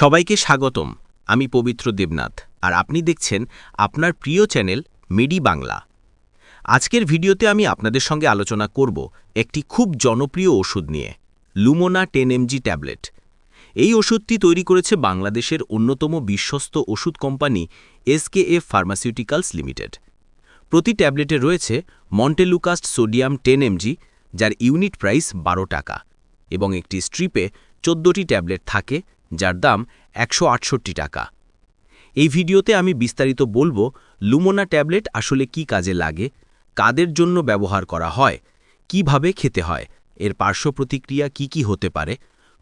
সবাইকে স্বাগতম। আমি পবিত্র দেবনাথ, আর আপনি দেখছেন আপনার প্রিয় চ্যানেল মিডি বাংলা। আজকের ভিডিওতে আমি আপনাদের সঙ্গে আলোচনা করব একটি খুব জনপ্রিয় ওষুধ নিয়ে, লুমোনা টেন এমজি ট্যাবলেট। এই ওষুধটি তৈরি করেছে বাংলাদেশের অন্যতম বিশ্বস্ত ওষুধ কোম্পানি এসকেএফ ফার্মাসিউটিক্যালস লিমিটেড। প্রতি ট্যাবলেটে রয়েছে মন্টেলুকাস্ট সোডিয়াম টেন এমজি, যার ইউনিট প্রাইস বারো টাকা, এবং একটি স্ট্রিপে চোদ্দটি ট্যাবলেট থাকে যার দাম একশো আটষট্টি টাকা। এই ভিডিওতে আমি বিস্তারিত বলব লুমোনা ট্যাবলেট আসলে কি কাজে লাগে, কাদের জন্য ব্যবহার করা হয়, কীভাবে খেতে হয়, এর পার্শ্ব প্রতিক্রিয়া কি কি হতে পারে,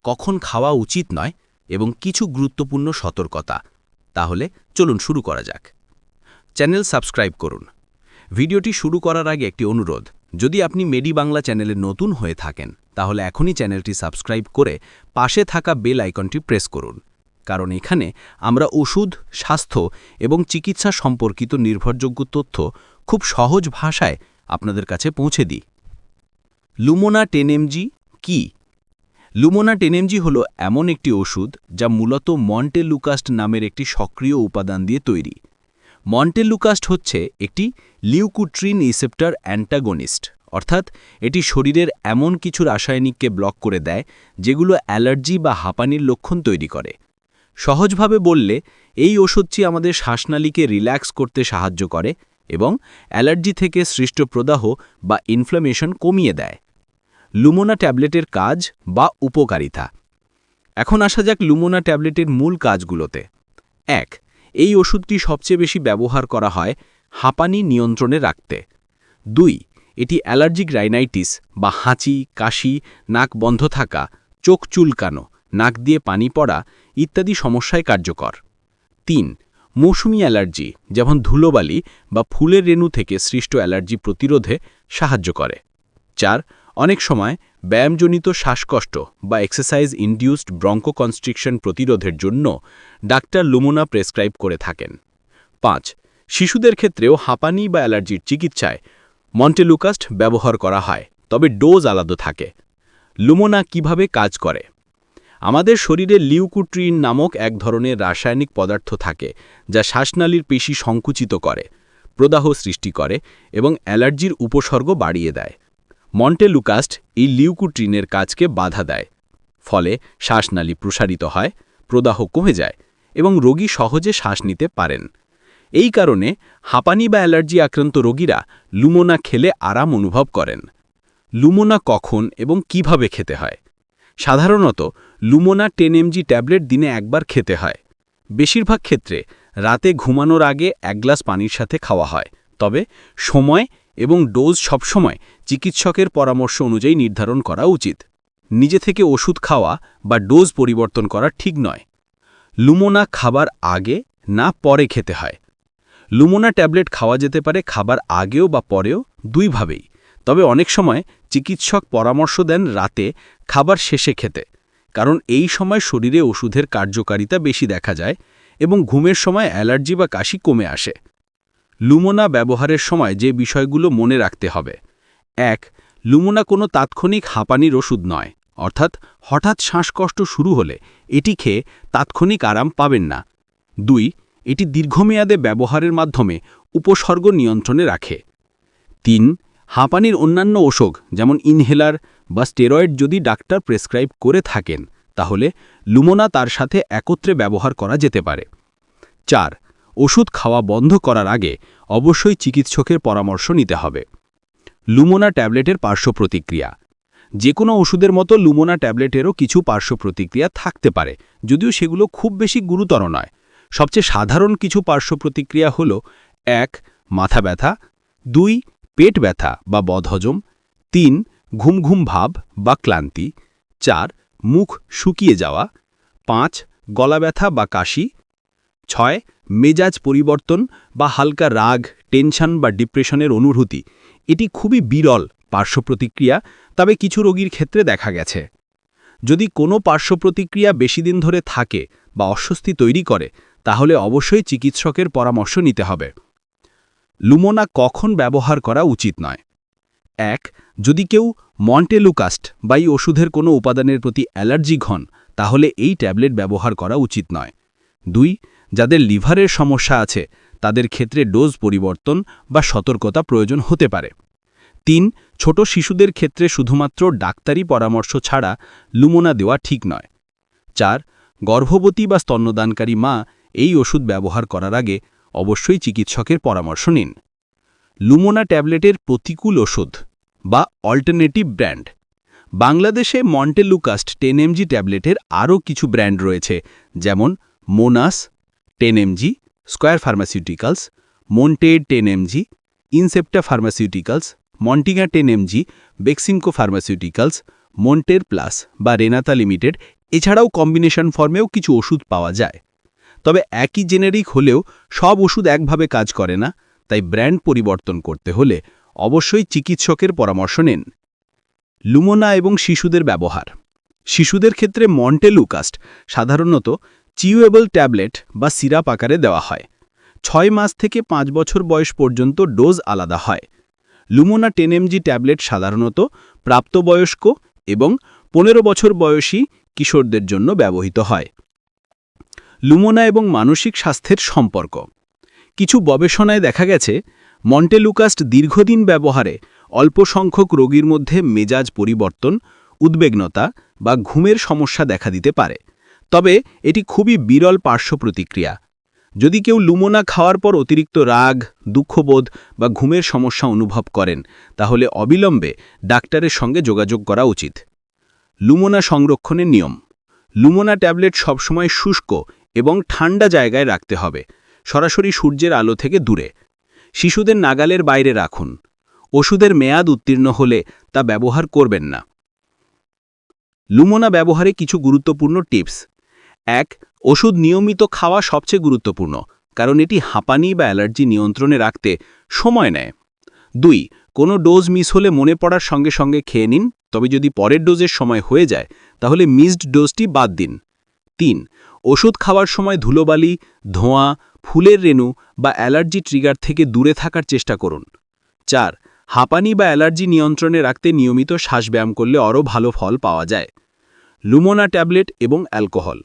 কখন খাওয়া উচিত নয়, এবং কিছু গুরুত্বপূর্ণ সতর্কতা। তাহলে চলুন শুরু করা যাক। চ্যানেল সাবস্ক্রাইব করুন। ভিডিওটি শুরু করার আগে একটি অনুরোধ, যদি আপনি মেডি বাংলা চ্যানেলে নতুন হয়ে থাকেন তাহলে এখনই চ্যানেলটি সাবস্ক্রাইব করে পাশে থাকা বেল আইকনটি প্রেস করুন। কারণ এখানে আমরা ওষুধ, স্বাস্থ্য এবং চিকিৎসা সম্পর্কিত নির্ভরযোগ্য তথ্য খুব সহজ ভাষায় আপনাদের কাছে পৌঁছে দিই। লুমোনা টেনএমজি কি? লুমোনা টেনএমজি হল এমন একটি ওষুধ যা মূলত মন্টেলুকাস্ট নামের একটি সক্রিয় উপাদান দিয়ে তৈরি। মন্টেলুকাস্ট হচ্ছে একটি লিউকুট্রিন রিসেপ্টর অ্যান্টাগনিস্ট। অর্থাৎ এটি শরীরের এমন কিছু রাসায়নিককে ব্লক করে দেয় যেগুলো অ্যালার্জি বা হাঁপানির লক্ষণ তৈরি করে। সহজভাবে বললে, এই ওষুধটি আমাদের শ্বাসনালীকে রিল্যাক্স করতে সাহায্য করে এবং অ্যালার্জি থেকে সৃষ্ট প্রদাহ বা ইনফ্লামেশন কমিয়ে দেয়। লুমোনা ট্যাবলেটের কাজ বা উপকারিতা। এখন আসা যাক লুমোনা ট্যাবলেটের মূল কাজগুলোতে। এক, এই ওষুধটি সবচেয়ে বেশি ব্যবহার করা হয় হাঁপানি নিয়ন্ত্রণে রাখতে। দুই এটি অ্যালার্জিক রাইনাইটিস বা হাঁচি, কাশি, নাক বন্ধ থাকা, চোখ চুলকানো, নাক দিয়ে পানি পড়া ইত্যাদি সমস্যায় কার্যকর। তিন, মৌসুমি অ্যালার্জি, যেমন ধুলোবালি বা ফুলের রেণু থেকে সৃষ্ট অ্যালার্জি প্রতিরোধে সাহায্য করে। চার, অনেক সময় ব্যায়ামজনিত শ্বাসকষ্ট বা এক্সারসাইজ ইনডিউসড ব্রঙ্কোকনস্ট্রিকশন প্রতিরোধের জন্য ডাক্তার লুমোনা প্রেসক্রাইব করে থাকেন। পাঁচ, শিশুদের ক্ষেত্রেও হাঁপানি বা অ্যালার্জির চিকিৎসায় মন্টেলুকাস্ট ব্যবহার করা হয়, তবে ডোজ আলাদা থাকে। লুমোনা কীভাবে কাজ করে? আমাদের শরীরে লিউকুট্রিন নামক এক ধরনের রাসায়নিক পদার্থ থাকে, যা শ্বাসনালীর পেশি সংকুচিত করে, প্রদাহ সৃষ্টি করে এবং অ্যালার্জির উপসর্গ বাড়িয়ে দেয়। মন্টেলুকাস্ট এই লিউকুট্রিনের কাজকে বাধা দেয়, ফলে শ্বাসনালী প্রসারিত হয়, প্রদাহ কমে যায় এবং রোগী সহজে শ্বাস নিতে পারেন। এই কারণে হাঁপানি বা অ্যালার্জি আক্রান্ত রোগীরা লুমোনা খেলে আরাম অনুভব করেন। লুমোনা কখন এবং কীভাবে খেতে হয়? সাধারণত লুমোনা টেন এমজি ট্যাবলেট দিনে একবার খেতে হয়। বেশিরভাগ ক্ষেত্রে রাতে ঘুমানোর আগে এক গ্লাস পানির সাথে খাওয়া হয়। তবে সময় এবং ডোজ সবসময় চিকিৎসকের পরামর্শ অনুযায়ী নির্ধারণ করা উচিত। নিজে থেকে ওষুধ খাওয়া বা ডোজ পরিবর্তন করা ঠিক নয়। লুমোনা খাবার আগে না পরে খেতে হয়। লুমোনা ট্যাবলেট খাওয়া যেতে পারে খাবার আগেও বা পরেও দুইভাবেই তবে অনেক সময় চিকিৎসক পরামর্শ দেন রাতে খাবার শেষে খেতে, কারণ এই সময় শরীরে ওষুধের কার্যকারিতা বেশি দেখা যায় এবং ঘুমের সময় অ্যালার্জি বা কাশি কমে আসে। লুমোনা ব্যবহারের সময় যে বিষয়গুলো মনে রাখতে হবে। এক, লুমোনা কোনো তাৎক্ষণিক হাঁপানির ওষুধ নয়, অর্থাৎ হঠাৎ শ্বাসকষ্ট শুরু হলে এটি খেয়ে তাৎক্ষণিক আরাম পাবেন না। দুই এটি দীর্ঘমেয়াদে ব্যবহারের মাধ্যমে উপসর্গ নিয়ন্ত্রণে রাখে। তিন, হাঁপানির অন্যান্য ওষুধ, যেমন ইনহেলার বা স্টেরয়েড যদি ডাক্তার প্রেসক্রাইব করে থাকেন, তাহলে লুমোনা তার সাথে একত্রে ব্যবহার করা যেতে পারে। চার, ওষুধ খাওয়া বন্ধ করার আগে অবশ্যই চিকিৎসকের পরামর্শ নিতে হবে। লুমোনা ট্যাবলেটের পার্শ্ব প্রতিক্রিয়া। যে কোনো ওষুধের মতো লুমোনা ট্যাবলেটেরও কিছু পার্শ্ব প্রতিক্রিয়া থাকতে পারে, যদিও সেগুলো খুব বেশি গুরুতর নয়। সবচেয়ে সাধারণ কিছু পার্শ্ব প্রতিক্রিয়া হল, এক, মাথা ব্যথা, দুই, পেট ব্যথা বা বদহজম, তিন, ঘুম ঘুম ভাব বা ক্লান্তি, চার, মুখ শুকিয়ে যাওয়া, পাঁচ, গলা ব্যথা বা কাশি, ছয়, মেজাজ পরিবর্তন বা হালকা রাগ, টেনশন বা ডিপ্রেশনের অনুভূতি। এটি খুবই বিরল পার্শ্ব প্রতিক্রিয়া, তবে কিছু রোগীর ক্ষেত্রে দেখা গেছে। যদি কোনো পার্শ্ব প্রতিক্রিয়া বেশি দিন ধরে থাকে বা অস্বস্তি তৈরি করে তাহলে অবশ্যই চিকিৎসকের পরামর্শ নিতে হবে। লুমোনা কখন ব্যবহার করা উচিত নয়? এক, যদি কেউ মন্টেলুকাস্ট বা এই ওষুধের কোনো উপাদানের প্রতি অ্যালার্জি হন তাহলে এই ট্যাবলেট ব্যবহার করা উচিত নয়। দুই, যাদের লিভারের সমস্যা আছে, তাদের ক্ষেত্রে ডোজ পরিবর্তন বা সতর্কতা প্রয়োজন হতে পারে। তিন, ছোট শিশুদের ক্ষেত্রে শুধুমাত্র ডাক্তারি পরামর্শ ছাড়া লুমোনা দেওয়া ঠিক নয়। চার, গর্ভবতী বা স্তন্যদানকারী মা এই ওষুধ ব্যবহার করার আগে অবশ্যই চিকিৎসকের পরামর্শ নিন। লুমোনা ট্যাবলেটের প্রতিকূল ওষুধ বা অল্টারনেটিভ ব্র্যান্ড। বাংলাদেশে মন্টেলুকাস্ট টেন এমজি ট্যাবলেটের আরও কিছু ব্র্যান্ড রয়েছে, যেমন Monas ten mg, Square pharmaceuticals Monted ten mg, Incepta pharmaceuticals, Montiga ten mg Beximco pharmaceuticals, Monter plus বা রেনাতা লিমিটেড। এছাড়াও কম্বিনেশন ফর্মেও কিছু ওষুধ পাওয়া যায়। তবে একই জেনেরিক হলেও সব ওষুধ একভাবে কাজ করে না, তাই ব্র্যান্ড পরিবর্তন করতে হলে অবশ্যই চিকিৎসকের পরামর্শ নিন। লুমোনা এবং শিশুদের ব্যবহার। শিশুদের ক্ষেত্রে মন্টেলুকাস্ট সাধারণত চিউয়েবল ট্যাবলেট বা সিরাপ আকারে দেওয়া হয়। ছয় মাস থেকে পাঁচ বছর বয়স পর্যন্ত ডোজ আলাদা হয়। লুমোনা টেন এমজি ট্যাবলেট সাধারণত প্রাপ্তবয়স্ক এবং পনেরো বছর বয়সী কিশোরদের জন্য ব্যবহৃত হয়। লুমোনা এবং মানসিক স্বাস্থ্যের সম্পর্ক। কিছু গবেষণায় দেখা গেছে মন্টেলুকাস্ট দীর্ঘদিন ব্যবহারে অল্প সংখ্যক রোগীর মধ্যে মেজাজ পরিবর্তন, উদ্বেগনতা বা ঘুমের সমস্যা দেখা দিতে পারে। তবে এটি খুবই বিরল পার্শ্ব প্রতিক্রিয়া। যদি কেউ লুমোনা খাওয়ার পর অতিরিক্ত রাগ, দুঃখবোধ বা ঘুমের সমস্যা অনুভব করেন, তাহলে অবিলম্বে ডাক্তারের সঙ্গে যোগাযোগ করা উচিত। লুমোনা সংরক্ষণের নিয়ম। লুমোনা ট্যাবলেট সবসময় শুষ্ক এবং ঠান্ডা জায়গায় রাখতে হবে। সরাসরি সূর্যের আলো থেকে দূরে। শিশুদের নাগালের বাইরে রাখুন। ওষুধের মেয়াদ উত্তীর্ণ হলে তা ব্যবহার করবেন না। লুমোনা ব্যবহারে কিছু গুরুত্বপূর্ণ টিপস। এক, ওষুধ নিয়মিত খাওয়া সবচেয়ে গুরুত্বপূর্ণ, কারণ এটি হাঁপানি বা অ্যালার্জি নিয়ন্ত্রণে রাখতে সময় নেয়। দুই, কোনো ডোজ মিস হলে মনে পড়ার সঙ্গে সঙ্গে খেয়ে নিন, তবে যদি পরের ডোজের সময় হয়ে যায়, তাহলে মিসড ডোজটি বাদ দিন। তিন, ওষুধ খাওয়ার সময় ধুলোবালি, ধোঁয়া, ফুলের রেণু বা অ্যালার্জি ট্রিগার থেকে দূরে থাকার চেষ্টা করুন। চার, হাঁপানি বা অ্যালার্জি নিয়ন্ত্রণে রাখতে নিয়মিত শ্বাসব্যায়াম করলে আরও ভালো ফল পাওয়া যায়। লুমোনা ট্যাবলেট এবং অ্যালকোহল।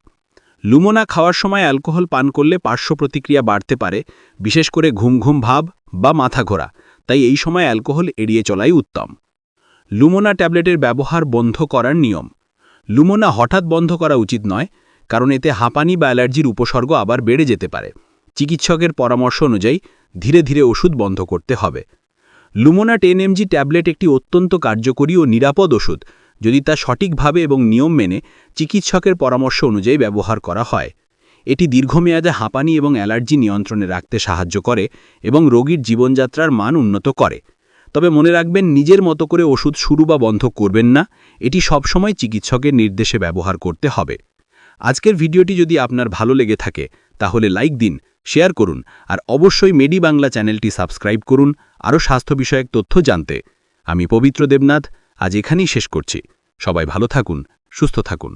লুমোনা খাওয়ার সময় অ্যালকোহল পান করলে পার্শ্ব প্রতিক্রিয়া বাড়তে পারে, বিশেষ করে ঘুম ঘুম ভাব বা মাথা ঘোরা, তাই এই সময় অ্যালকোহল এড়িয়ে চলাই উত্তম। লুমোনা ট্যাবলেটের ব্যবহার বন্ধ করার নিয়ম। লুমোনা হঠাৎ বন্ধ করা উচিত নয় কারণ এতে হাঁপানি বা অ্যালার্জির উপসর্গ আবার বেড়ে যেতে পারে। চিকিৎসকের পরামর্শ অনুযায়ী ধীরে ধীরে ওষুধ বন্ধ করতে হবে। লুমোনা টেন এমজি ট্যাবলেট একটি অত্যন্ত কার্যকরী ও নিরাপদ ওষুধ। যদি তা সঠিকভাবে এবং নিয়ম মেনে চিকিৎসকের পরামর্শ অনুযায়ী ব্যবহার করা হয়। এটি দীর্ঘমেয়াদে হাঁপানি এবং অ্যালার্জি নিয়ন্ত্রণে রাখতে সাহায্য করে এবং রোগীর জীবনযাত্রার মান উন্নত করে। তবে মনে রাখবেন, নিজের মতো করে ওষুধ শুরু বা বন্ধ করবেন না। এটি সবসময় চিকিৎসকের নির্দেশে ব্যবহার করতে হবে। আজকের ভিডিওটি যদি আপনার ভালো লেগে থাকে, তাহলে লাইক দিন, শেয়ার করুন, আর অবশ্যই মেডি বাংলা চ্যানেলটি সাবস্ক্রাইব করুন, আরও স্বাস্থ্য বিষয়ক তথ্য জানতে। আমি পবিত্র দেবনাথ, আজ এখানেই শেষ করছি। সবাই ভালো থাকুন, সুস্থ থাকুন।